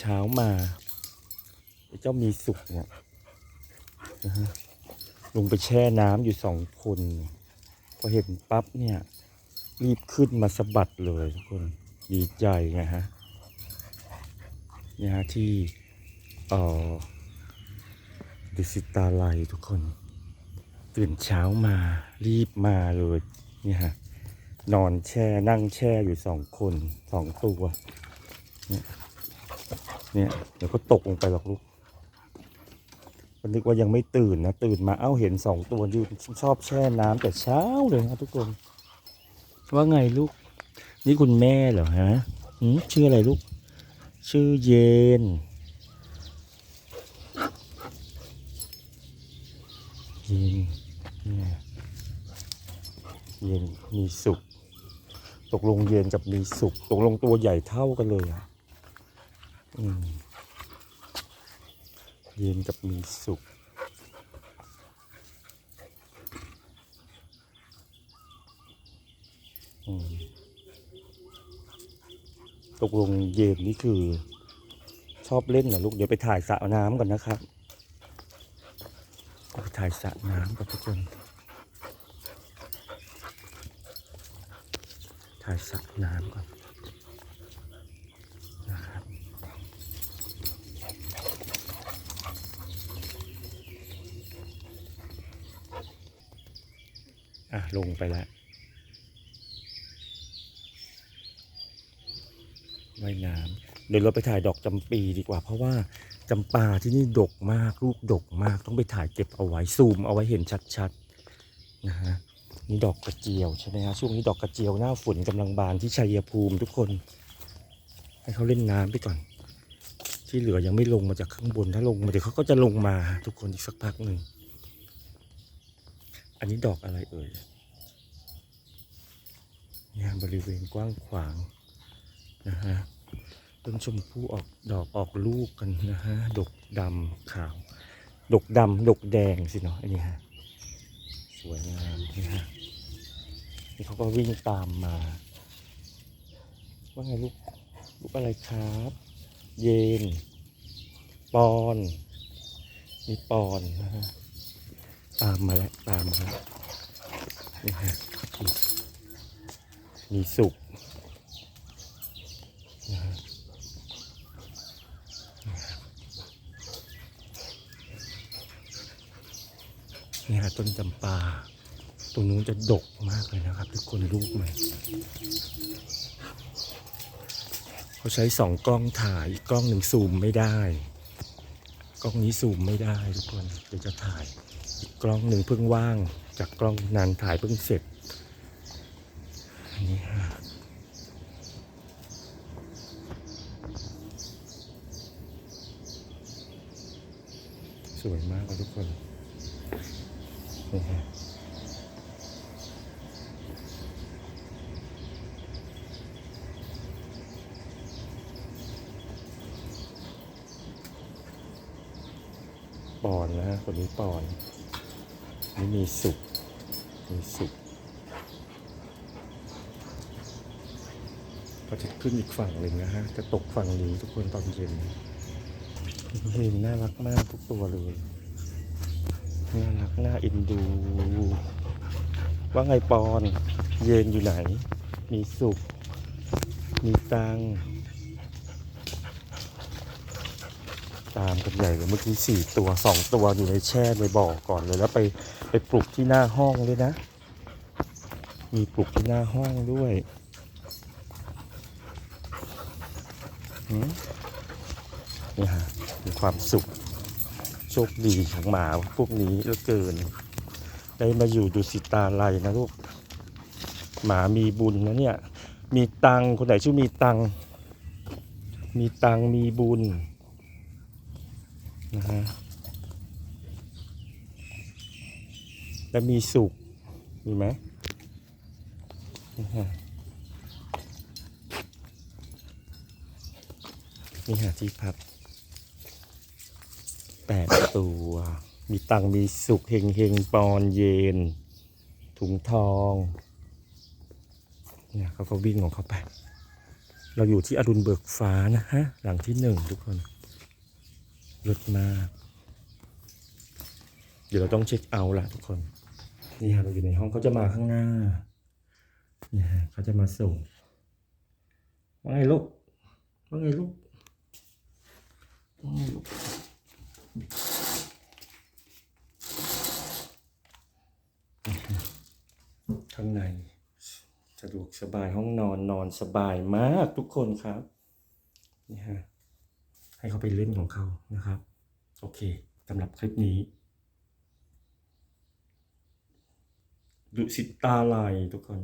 เช้ามาเจ้ามีสุกเนี่ยนะฮะลงไปแช่น้ำอยู่สองคน พอเห็นปั๊บเนี่ย รีบขึ้นมาสะบัดเลยทุกคนดีใจไงฮะเนี่ยฮะที่เอ่อดิสิตาไลทุกคน ตื่นเช้ามารีบมาเลยเนี่ยฮะนอนแช่นั่งแช่อยู่สองคนสองตัวเนี่ย เดี๋ยวก็ตกลงไปหรอกลูกมันนึกว่ายังไม่ตื่นนะตื่นมาเอ้าเห็นสองตัวอยู่ชอบแช่น้ำแต่เช้าเลยนะทุกคนว่าไงลูก นี่คุณแม่เหรอฮะชื่ออะไรลูก ชื่อเย็นเย็นเนี่ยเย็นมีสุข ตกลงเย็นกับมีสุข ตกลงตัวใหญ่เท่ากันเลยอะ เย็นกับมีสุขตกลงเย็นนี่คือ ชอบเล่นเหรอลูก เดี๋ยวไปถ่ายสระน้ำก่อนนะครับไปถ่ายสระน้ำกับทุกคน ถ่ายสระน้ำก่อนนะครับ อะลงไปแล้วว่ายน้ำเดี๋ยวเราไปถ่ายดอกจำปีดีกว่า เพราะว่าจำปาที่นี่ดกมากลูกดกมากต้องไปถ่ายเก็บเอาไว้ซูมเอาไว้เห็นชัดๆนะฮะนี่ดอกกระเจียวใช่ไหมฮะช่วงนี้ดอกกระเจียวหน้าฝนกำลังบานที่ชัยภูมิทุกคน ให้เขาเล่นน้ำไปก่อน ที่เหลือยังไม่ลงมาจากข้างบนถ้าลงมาเดี๋ยวเขาก็จะลงมาทุกคนอีกสักพักหนึ่ง อันนี้ดอกอะไรเอ่ยเนี่ยบริเวณกว้างขวางนะฮะต้นชมพู่ออกดอกออกลูกกันนะฮะ ดกดำขาว ดกดำดกแดงสิเนาะอันนี้ฮะ สวยงามนี่ฮะ นี่เขาก็วิ่งตามมา ว่าไงลูก ลูกอะไรครับ เย็นปอน มีปอนนะฮะ ตามมาแล้วตามมาแล้วนี่ฮะมีสุกนะฮะนี่ฮะต้นจำปาตรงนู้นจะดกมากเลยนะครับ ทุกคนลูกมันเขาใช้สองกล้องถ่ายอีกกล้องหนึ่งซูมไม่ได้ กล้องนี้ซูมไม่ได้ทุกคนเดี๋ยวจะถ่ายอีกกล้องหนึ่งเพิ่งว่าง จากกล้องนั้นถ่ายเพิ่งเสร็จอันนี้ฮะสวยมากเลยทุกคนนี่ฮะ ปอนนะฮะคนนี้ปอนนี่มีสุกมีสุกก็จะขึ้นอีกฝั่งหนึ่งนะฮะ จะตกฝั่งนี้ทุกคนตอนเย็นเห็นน่ารักมากทุกตัวเลยน่ารักน่าเอ็นดู ว่าไงปอน เย็นอยู่ไหน มีสุกมีตัง ตามกันใหญ่เลยเมื่อกี้สี่ตัวสองตัวอยู่ในแช่ในบ่อก่อนเลยแล้วไปไปปลุกที่หน้าห้องด้วยนะ มีปลุกที่หน้าห้องด้วยนี่ฮะมีความสุขโชคดีของหมาพวกนี้เหลือเกิน ได้มาอยู่ดูสิตาไลนะลูกหมามีบุญนะเนี่ย มีตังคนไหนชื่อมีตัง มีตังมีบุญ นะฮะแล้วมีสุกมีไหมนี่ฮะนี่ฮะที่พักแปดตัว มีตังค์มีสุกเฮงเฮงปอนเย็นถุงทองเนี่ยเขาก็วิ่งของเขาไป เราอยู่ที่อรุณเบิกฟ้านะฮะ หลังที่หนึ่งทุกคน รถมาก เดี๋ยวเราต้องเช็คเอาท์ละทุกคน นี่ฮะเราอยู่ในห้องเขาจะมาข้างหน้านี่ฮะเขาจะมาส่ง ว่าไงลูก ว่าไงลูก ว่าไงลูกข้างในสะดวกสบายห้องนอนนอนสบายมากทุกคนครับ นี่ฮะ ให้เขาไปเล่นของเขานะครับ โอเคสำหรับคลิปนี้ดุสิตตาลายทุกคน